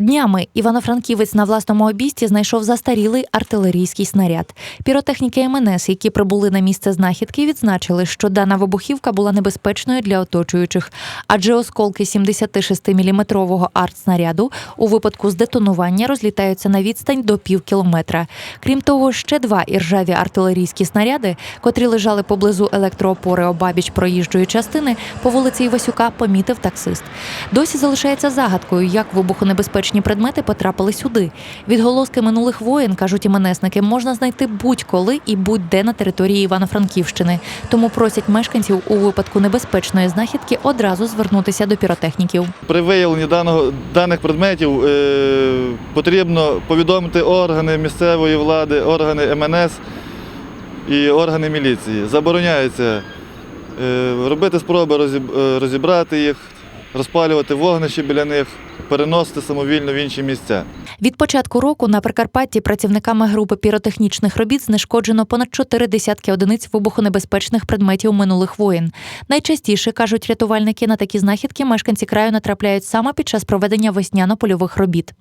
Днями івано-франківець на власному обійсті знайшов застарілий артилерійський снаряд. Піротехніки МНС, які прибули на місце знахідки, відзначили, що дана вибухівка була небезпечною для оточуючих, адже осколки 76-мм артснаряду у випадку здетонування розлітаються на відстань до пів кілометра. Крім того, ще два іржаві артилерійські снаряди, котрі лежали поблизу електроопори обабіч проїжджої частини, по вулиці Івасюка помітив таксист. Досі залишається загадкою, як вибухонебезпечні предмети потрапили сюди. Відголоски минулих воєн, кажуть іменесники, можна знайти будь-коли і будь-де на території Івано-Франківщини. Тому просять мешканців у випадку небезпечної знахідки одразу звернутися до піротехніків. При виявленні даного, даних предметів е, потрібно повідомити органи місцевої влади, органи МНС і органи міліції. Забороняється е, робити спроби е, розібрати їх, розпалювати вогнище біля них, переносити самовільно в інші місця. Від початку року на Прикарпатті працівниками групи піротехнічних робіт знешкоджено понад чотири десятки одиниць вибухонебезпечних предметів минулих воєн. Найчастіше кажуть рятувальники на такі знахідки мешканці краю натрапляють саме під час проведення весняно-польових робіт.